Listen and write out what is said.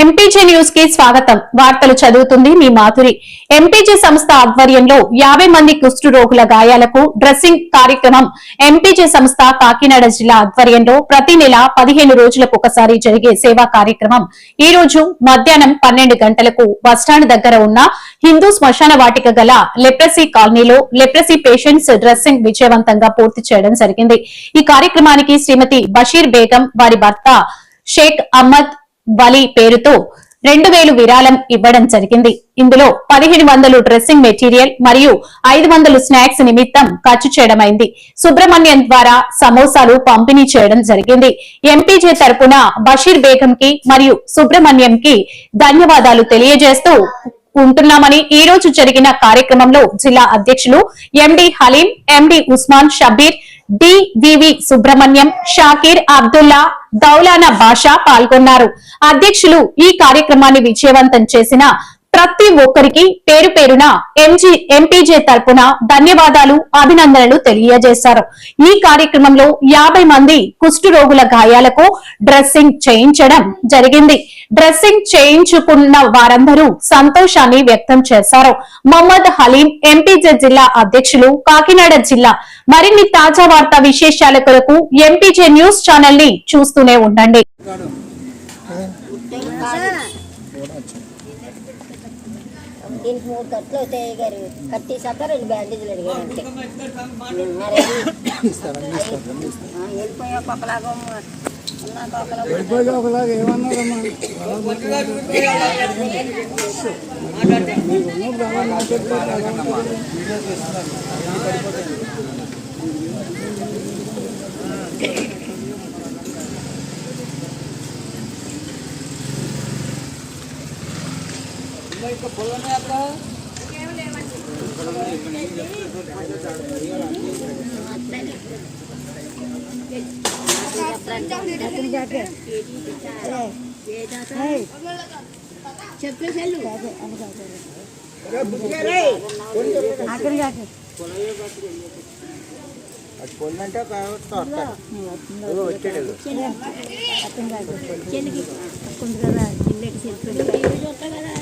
MPJ న్యూస్కి స్వాగతం. వార్తలు చదువుతుంది మీ మాధురి. ఎంపీజే సంస్థ ఆధ్వర్యంలో యాభై మంది కుష్టు రోగుల గాయాలకు డ్రెస్సింగ్ కార్యక్రమం ఎంపీజే సంస్థ కాకినాడ జిల్లా ఆధ్వర్యంలో ప్రతి నెల పదిహేను రోజులకు ఒకసారి జరిగే సేవా కార్యక్రమం. ఈ రోజు మధ్యాహ్నం పన్నెండు గంటలకు బస్టాండ్ దగ్గర ఉన్న హిందూ శ్మశాన వాటిక గల లెప్రసీ కాలనీలో లెప్రసీ పేషెంట్స్ డ్రెస్సింగ్ విజయవంతంగా పూర్తి చేయడం జరిగింది. ఈ కార్యక్రమానికి శ్రీమతి బషీర్ బేగం వారి భర్త షేక్ అహ్మద్ బలి పేరుతో రెండు వేలు విరాళం ఇవ్వడం జరిగింది. ఇందులో పదిహేను వందలు డ్రెస్సింగ్ మెటీరియల్ మరియు ఐదు వందలు స్నాక్స్ నిమిత్తం ఖర్చు చేయడమైంది. సుబ్రహ్మణ్యం ద్వారా సమోసాలు పంపిణీ చేయడం జరిగింది. ఎంపీజే తరపున బషీర్ బేగం కి మరియు సుబ్రహ్మణ్యం కి ధన్యవాదాలు తెలియజేస్తూ ఉంటున్నామని ఈ రోజు జరిగిన కార్యక్రమంలో జిల్లా అధ్యక్షులు MD Haleem MD Usman Shabbir DVV Subrahmanyam Shakir Abdullah Daulana Basha పాల్గొన్నారు. అధ్యక్షులు ఈ కార్యక్రమాన్ని విజయవంతం చేసిన ప్రతి ఒక్కరికి పేరు పేరున ఎంజీ ఎంపీజే తరపున ధన్యవాదాలు అభినందనలు తెలియజేశారు. ఈ కార్యక్రమంలో యాభై మంది కుష్టు రోగుల గాయాలకు డ్రెస్సింగ్ చేయించడం జరిగింది. డ్రెస్సింగ్ చేయించుకున్న వారందరూ సంతోషాన్ని వ్యక్తం చేశారు. మొహమ్మద్ హలీం ఎంపీజే జిల్లా అధ్యక్షులు కాకినాడ జిల్లా మరిన్ని తాజా వార్తా విశేషాల కొరకు ఎంపీజే న్యూస్ ఛానల్ని చూస్తూనే ఉండండి. దీనికి మూడు కట్లు అవుతాయి గారు కట్టేసాక రెండు బ్యాండేజీలు అడిగారు అంతే. వెళ్ళిపోయా ఒకలాగా ఉన్నాక ఒకలాగా వెళ్ళిపోయి ఒకలాగా ఏమన్నారమ్మా